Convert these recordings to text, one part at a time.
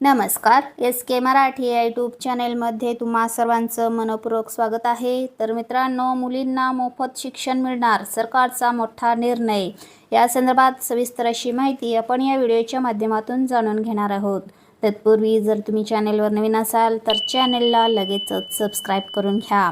नमस्कार. एस के मराठी या यूट्यूब चॅनेलमध्ये तुम्हा सर्वांचं मनपूर्वक स्वागत आहे. तर मित्रांनो मुलींना मोफत शिक्षण मिळणार सरकारचा मोठा निर्णय. या संदर्भात सविस्तर अशी माहिती आपण या व्हिडिओच्या माध्यमातून जाणून घेणार आहोत. तत्पूर्वी जर तुम्ही चॅनेलवर नवीन असाल तर चॅनेलला लगेचच सबस्क्राईब करून घ्या.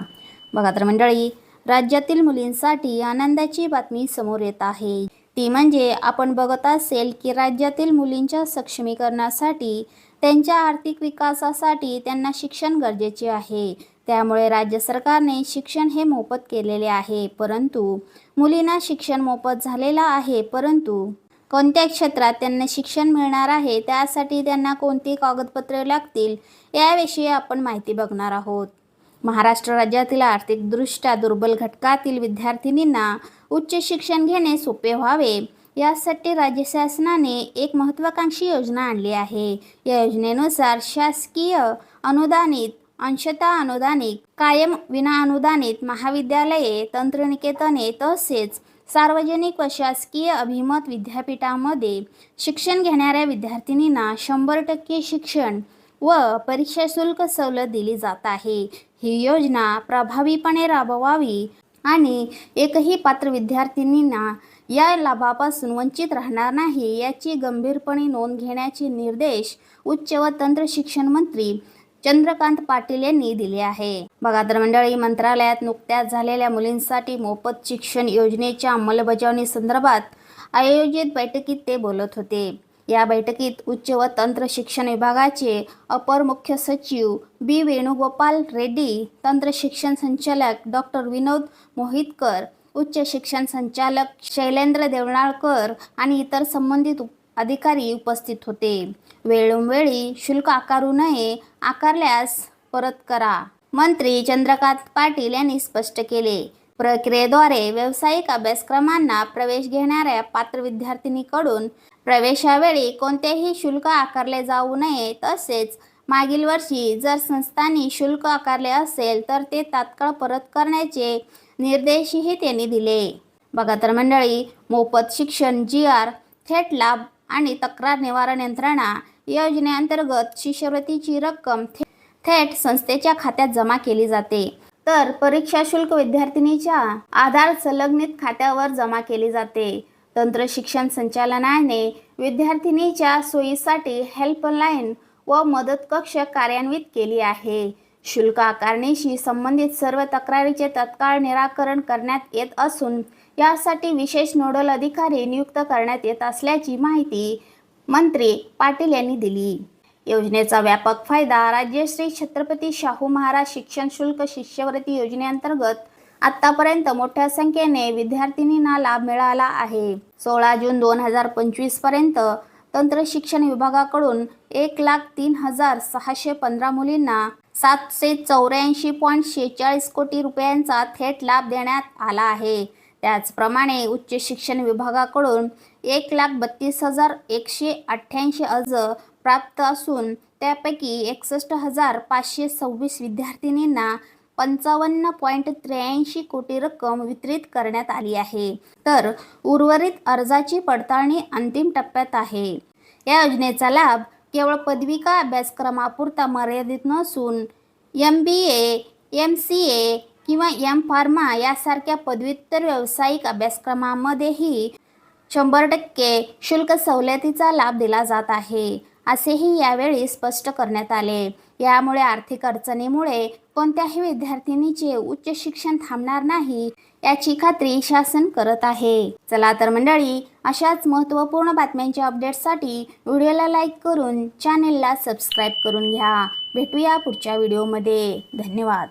बघा तर मंडळी राज्यातील मुलींसाठी आनंदाची बातमी समोर येत आहे. ती म्हणजे आपण बघत असेल की राज्यातील मुलींच्या सक्षमीकरणासाठी त्यांच्या आर्थिक विकासासाठी त्यांना शिक्षण गरजेचे आहे. त्यामुळे राज्य सरकारने शिक्षण हे मोफत केलेले आहे. परंतु मुलींना शिक्षण मोफत झालेलं आहे. परंतु कोणत्या क्षेत्रात त्यांना शिक्षण मिळणार आहे त्यासाठी त्यांना कोणती कागदपत्रे लागतील याविषयी आपण माहिती बघणार आहोत. महाराष्ट्र राज्यातील आर्थिकदृष्ट्या दुर्बल घटकातील विद्यार्थिनींना उच्च शिक्षण घेणे सोपे व्हावे. यासाठी राज्य शासनाने एक महत्त्वाकांक्षी योजना आणली आहे. या योजनेनुसार शासकीय अनुदानित अंशतः अनुदानित कायम विना अनुदानित महाविद्यालये तंत्रनिकेतने तसेच सार्वजनिक व शासकीय अभिमत विद्यापीठामध्ये शिक्षण घेणाऱ्या विद्यार्थिनींना शंभर टक्के शिक्षण व परीक्षा शुल्क सवलत दिली जात आहे. ही योजना प्रभावीपणे राबवावी आणि एकही पात्र विद्यार्थिनींना या लाभापासून वंचित राहणार नाही याची गंभीरपणे नोंद घेण्याचे निर्देश उच्च व तंत्र शिक्षण मंत्री चंद्रकांत पाटील यांनी दिले आहे. बघा तर मंडळी मंत्रालयात नुकत्याच झालेल्या मुलींसाठी मोफत शिक्षण योजनेच्या अंमलबजावणी संदर्भात आयोजित बैठकीत ते बोलत होते. या बैठकीत उच्च व तंत्र शिक्षण विभागाचे अपर मुख्य सचिव बी वेणुगोपाल रेड्डी तंत्र शिक्षण संचालक डॉक्टर विनोद मोहितकर उच्च शिक्षण संचालक शैलेंद्र देवनाळकर आणि इतर संबंधित अधिकारी उपस्थित होते. वेळोवेळी शुल्क आकारू नये आकारल्यास परत करा. मंत्री चंद्रकांत पाटील यांनी स्पष्ट केले. प्रक्रियेद्वारे व्यावसायिक अभ्यासक्रमांना प्रवेश घेणाऱ्या पात्र विद्यार्थिनीकडून प्रवेशावेळी कोणतेही शुल्क आकारले जाऊ नये तसेच मागील वर्षी जर संस्थांनी शुल्क आकारले असेल तर ते तात्काळ परत करण्याचे निर्देशही त्यांनी दिले. बघा तर मंडळी मोफत शिक्षण जी आर थेट लाभ आणि तक्रार निवारण यंत्रणा योजनेअंतर्गत शिष्यवृत्तीची रक्कम थे- थेट संस्थेच्या खात्यात जमा केली जाते. तर परीक्षा शुल्क विद्यार्थिनीच्या आधार संलग्नित खात्यावर जमा केली जाते. तंत्र शिक्षण संचालनाने विद्यार्थिनीच्या सोयीसाठी हेल्पलाईन व मदत कक्ष कार्यान्वित केली आहे. शुल्क आकारणीशी संबंधित सर्व तक्रारीचे तत्काळ निराकरण करण्यात येत असून यासाठी विशेष नोडल अधिकारी नियुक्त करण्यात येत असल्याची माहिती मंत्री पाटील यांनी दिली. योजनेचा व्यापक फायदा राज्यश्री छत्रपती शाहू महाराज शिक्षण शुल्क शिष्यवृत्ती योजनेअंतर्गत आतापर्यंत मोठ्या संख्येने विद्यार्थिनींना लाभ मिळाला आहे. सोळा जून दोन हजार पंचवीसपर्यंत तंत्र शिक्षण विभागाकडून एक लाख तीन हजार सहाशे पंधरा मुलींना सातशे चौऱ्याऐंशी पॉईंट शेहेचाळीस कोटी रुपयांचा थेट लाभ देण्यात आला आहे. त्याचप्रमाणे उच्च शिक्षण विभागाकडून एक लाख बत्तीस हजार एकशे अठ्ठ्याऐंशी अर्ज प्राप्त असून त्यापैकी एकसष्ट हजार पाचशे सव्वीस विद्यार्थिनींना पंचावन्न पॉईंट त्र्याऐंशी कोटी रक्कम वितरित करण्यात आली आहे. तर उर्वरित अर्जाची पडताळणी अंतिम टप्प्यात आहे. या योजनेचा लाभ केवळ पदविका अभ्यासक्रमापुरता मर्यादित नसून M B A M C A किंवा एम फार्मा यासारख्या पदव्युत्तर व्यावसायिक अभ्यासक्रमामध्येही शंभर टक्के शुल्क सवलतीचा लाभ दिला जात आहे असेही यावेळी स्पष्ट करण्यात आले. यामुळे आर्थिक अडचणीमुळे कोणत्याही विद्यार्थिनीचे उच्च शिक्षण थांबणार नाही याची खात्री शासन करत आहे. चला तर मंडळी अशाच महत्त्वपूर्ण बातम्यांच्या अपडेट्ससाठी व्हिडिओला लाईक करून चॅनेलला सबस्क्राईब करून घ्या. भेटूया पुढच्या व्हिडिओमध्ये धन्यवाद.